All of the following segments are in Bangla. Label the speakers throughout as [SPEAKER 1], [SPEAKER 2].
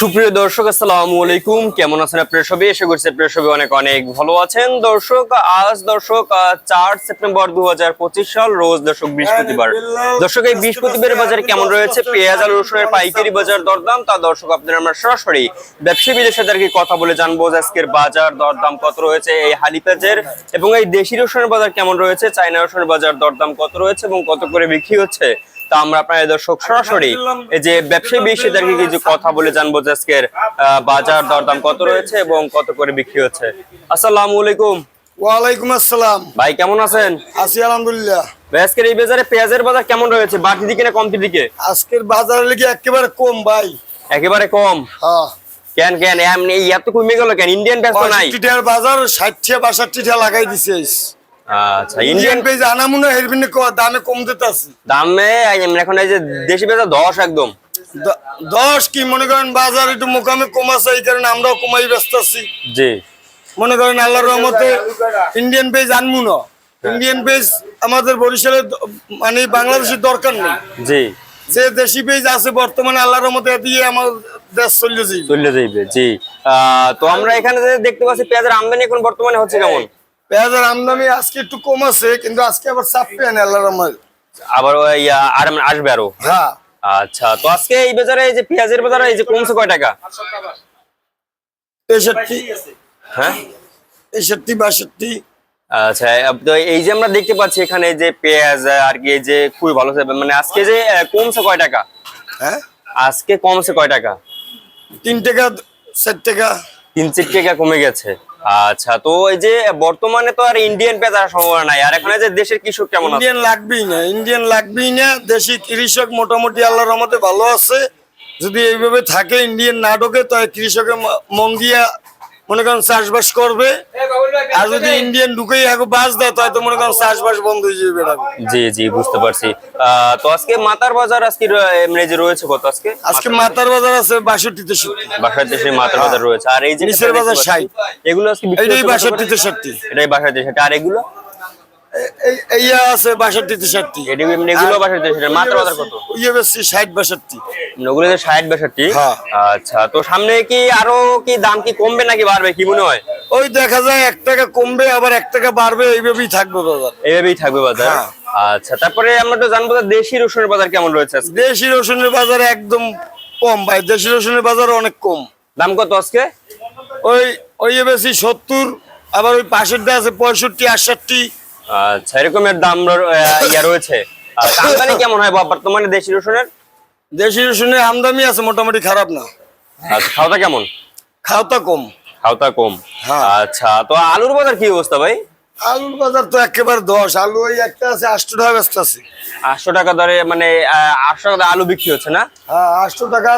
[SPEAKER 1] সুপ্রিয় দর্শক আসসালামু আলাইকুম। কেমন আছেন আপনারা সবাই? এসে করছি আপনারা সবাই অনেক অনেক ভালো আছেন। দর্শক আজ দর্শক চার সেপ্টেম্বর দু সাল রোজ দর্শক বৃহস্পতিবার। দর্শক এই বৃহস্পতিবার বাজারে কেমন রয়েছে? পেঁয়াজ আর রসুনের পাইকারি বাজার দরদাম। তা দর্শক আপনারা আমরা সরাসরি ব্যবসায়ীদের সাথে আর কি কথা বলে জানব যে আজকের বাজার দরদাম কত রয়েছে এই হালি পেঁয়াজের এবং এই দেশি রসুনের বাজার কেমন রয়েছে? চাইনা রসুনের বাজার দরদাম কত রয়েছে এবং কত করে বিক্রি হচ্ছে? তা আমরা আপনার দর্শক সরাসরি এই যে ব্যবসায়ী বিষয়দেরকে কিছু কথা বলে জানব যে আজকের বাজার দরদাম কত রয়েছে এবং কত করে বিক্রি হচ্ছে। আসসালামু আলাইকুম।
[SPEAKER 2] ওয়ালাইকুম আসসালাম।
[SPEAKER 1] ভাই কেমন আছেন?
[SPEAKER 2] আছি আলহামদুলিল্লাহ।
[SPEAKER 1] আজকের এই বাজারে পেঁয়াজের বাজার কেমন রয়েছে? বাড়তি দিকে না কমতি দিকে?
[SPEAKER 2] আজকের লিগে একেবারে কম ভাই।
[SPEAKER 1] একেবারে কম?
[SPEAKER 2] হ্যাঁ।
[SPEAKER 1] কেন কেন? এমনি এই এত কমে গেল কেন? ইন্ডিয়ান ব্যস্ত নাই।
[SPEAKER 2] বাজার ষাট বাষট্টি লাগাই দিছে।
[SPEAKER 1] আচ্ছা
[SPEAKER 2] ইন্ডিয়ান পেজ আনামুনা হেরবিনে দামে কম দিতে আছে
[SPEAKER 1] দামে এখন এই যে দেশি পেঁয়াজ দশ একদম।
[SPEAKER 2] দশ কি মনে করেন বাজার একটু মোকামে কম আছে এই কারণে আমরাও কমাই ব্যস্ত আছি
[SPEAKER 1] জি।
[SPEAKER 2] মনে করেন আল্লাহর রহমতে ইন্ডিয়ান পেজ আনমু না ইন্ডিয়ান পেজ আমাদের বরিশালে মানে বাংলাদেশের দরকার নেই।
[SPEAKER 1] জি।
[SPEAKER 2] যে দেশি পেজ আছে বর্তমানে আল্লাহর রহমতে দিয়ে আমার দেশ চলে যাই
[SPEAKER 1] চলে যাইবে জি। তো আমরা এখানে যে দেখতে পাচ্ছি পেঁয়াজের আমদানি এখন বর্তমানে হচ্ছে কেমন?
[SPEAKER 2] পেঁয়াজের আমদানি আজকে একটু কম আছে কিন্তু আজকে আবার চাপ পেয়ে নেই আল্লাহর রহমতে।
[SPEAKER 1] আবার ওই আর আসবে আরও?
[SPEAKER 2] হ্যাঁ।
[SPEAKER 1] আচ্ছা তো আজকে এই বাজারে এই যে পেঁয়াজের বাজারে এই যে কমছে কয় টাকা?
[SPEAKER 2] তেষট্টি।
[SPEAKER 1] হ্যাঁ?
[SPEAKER 2] তেষট্টি বাষট্টি।
[SPEAKER 1] আচ্ছা তো এই যে আমরা দেখতে পাচ্ছি এখানে যে পেঁয়াজ আর কি এই যে খুবই ভালো। মানে আজকে যে কমছে কয় টাকা?
[SPEAKER 2] হ্যাঁ?
[SPEAKER 1] আজকে কমছে কয় টাকা?
[SPEAKER 2] তিন টাকা চার টাকা।
[SPEAKER 1] তিন চার টাকা কমে গেছে। আচ্ছা তো এই যে বর্তমানে তো আর ইন্ডিয়ান পেঁয়াজ আর সম্ভাবনা নাই। আর এখন যে দেশের কৃষক কেমন
[SPEAKER 2] ইন্ডিয়ান লাগবেই না ইন্ডিয়ান লাগবেই না। দেশি কৃষক মোটামুটি আল্লাহর রহমতে ভালো আছে। যদি এইভাবে থাকে ইন্ডিয়ান না ঢোকে, তাহলে কৃষকের মন দিয়া মনে করেন চাষবাস করবে আর যদি ইন্ডিয়ান ঢুকেই আগে বাস দেয় তাহলে তো মনে করেন চাষবাস বন্ধ হয়ে যাবে
[SPEAKER 1] জি জি বুঝতে পারছি। তো আজকে মাতার বাজার আজকে এমনি যে রয়েছে কত আজকে?
[SPEAKER 2] আজকে মাতার বাজার আছে বাষট্টি তেষট্টি।
[SPEAKER 1] বাসার দেশে মাতার বাজার রয়েছে। আর এই যে
[SPEAKER 2] নিচের বাজার ষাট।
[SPEAKER 1] এগুলো আজকে বিক্রি
[SPEAKER 2] এইটাই
[SPEAKER 1] হচ্ছে
[SPEAKER 2] বাষট্টি তেষট্টি।
[SPEAKER 1] এটাই বাসার দেশে আর এগুলো?
[SPEAKER 2] এই- এইয়া আছে বাষট্টি তেষট্টি।
[SPEAKER 1] এটি এমনি এগুলো বাসার দেশে মাতার বাজার কত?
[SPEAKER 2] ইয়ে বেশি ষাট বাষট্টি।
[SPEAKER 1] ওগুলো ষাট বাষট্টি?
[SPEAKER 2] হ্যাঁ।
[SPEAKER 1] আচ্ছা তো সামনে কি আরও কি দাম কি কমবে নাকি বাড়বে? কি মনে হয়?
[SPEAKER 2] ওই দেখা যায় এক টাকা কমবে আবার এক টাকা বাড়বে এইভাবেই থাকবে বাজার।
[SPEAKER 1] এইভাবেই থাকবে বাজার?
[SPEAKER 2] হ্যাঁ।
[SPEAKER 1] আচ্ছা তারপরে আমরা তো জানব দেশি রসুনের বাজার কেমন রয়েছে
[SPEAKER 2] দেশি রসুনের বাজার একদম কম ভাই দেশি রসুনের বাজার অনেক কম।
[SPEAKER 1] দাম কত আজকে?
[SPEAKER 2] ওই ওই বেশি সত্তর আবার ওই পাশেরটা আছে পঁয়ষট্টি আটষট্টি।
[SPEAKER 1] আচ্ছা এরকমের দাম ইয়া রয়েছে। আমদানি কেমন হয় বর্তমানে দেশি রসুনের?
[SPEAKER 2] দেশি রসুনের আমদানি আছে মোটামুটি খারাপ না।
[SPEAKER 1] আচ্ছা খাওয়াটা কেমন?
[SPEAKER 2] খাওয়াটা কম।
[SPEAKER 1] খাওয়াটা কম?
[SPEAKER 2] হ্যাঁ।
[SPEAKER 1] আচ্ছা তো আলুর বাজার কি অবস্থা ভাই?
[SPEAKER 2] আলুর বাজার তো একেবারে দশ আলু ওই একটা আছে আটশো টাকা ব্যস্ত আছে।
[SPEAKER 1] আটশো টাকা দরে মানে আটশো টাকা আলু বিক্রি হচ্ছে না?
[SPEAKER 2] হ্যাঁ আটশো টাকা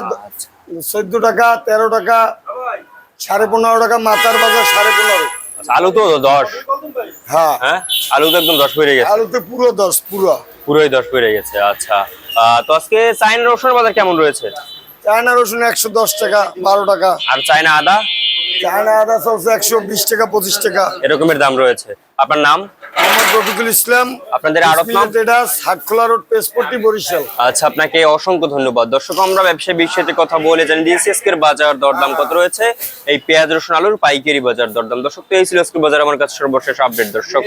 [SPEAKER 2] চোদ্দ টাকা তেরো টাকা সাড়ে পনেরো টাকা মাথার বাজার সাড়ে পনেরো।
[SPEAKER 1] আচ্ছা, আলু তো দশ।
[SPEAKER 2] হ্যাঁ।
[SPEAKER 1] হ্যাঁ আলু তো একদম দশ বেড়ে গেছে।
[SPEAKER 2] আলুতে পুরো দশ পুরো।
[SPEAKER 1] পুরোই দশ বেড়ে গেছে আচ্ছা। তো আজকে চাইনা রসুনের বাজার কেমন রয়েছে?
[SPEAKER 2] চায়না রসুন একশো দশ টাকা বারো টাকা।
[SPEAKER 1] আর চাইনা আদা?
[SPEAKER 2] চায়না আদা চলছে একশো বিশ টাকা পঁচিশ টাকা।
[SPEAKER 1] এরকমের দাম রয়েছে। আপনার নাম?
[SPEAKER 2] মোহাম্মদ রফিকুল ইসলাম।
[SPEAKER 1] আপনাদের আড়ত নাম?
[SPEAKER 2] হাটখোলা রোড পেসপট্টি বরিশাল।
[SPEAKER 1] আচ্ছা আপনাকে অসংখ্য ধন্যবাদ। দর্শক আমরা ব্যবসায় কথা বলে জানি দিয়েছি আজকের বাজার দরদাম কত রয়েছে? এই পেঁয়াজ রসুন আলুর পাইকারি বাজার দরদাম। দর্শক তো এই ছিল আজকের বাজার। আমার কাছে সর্বশেষ আপডেট দর্শক।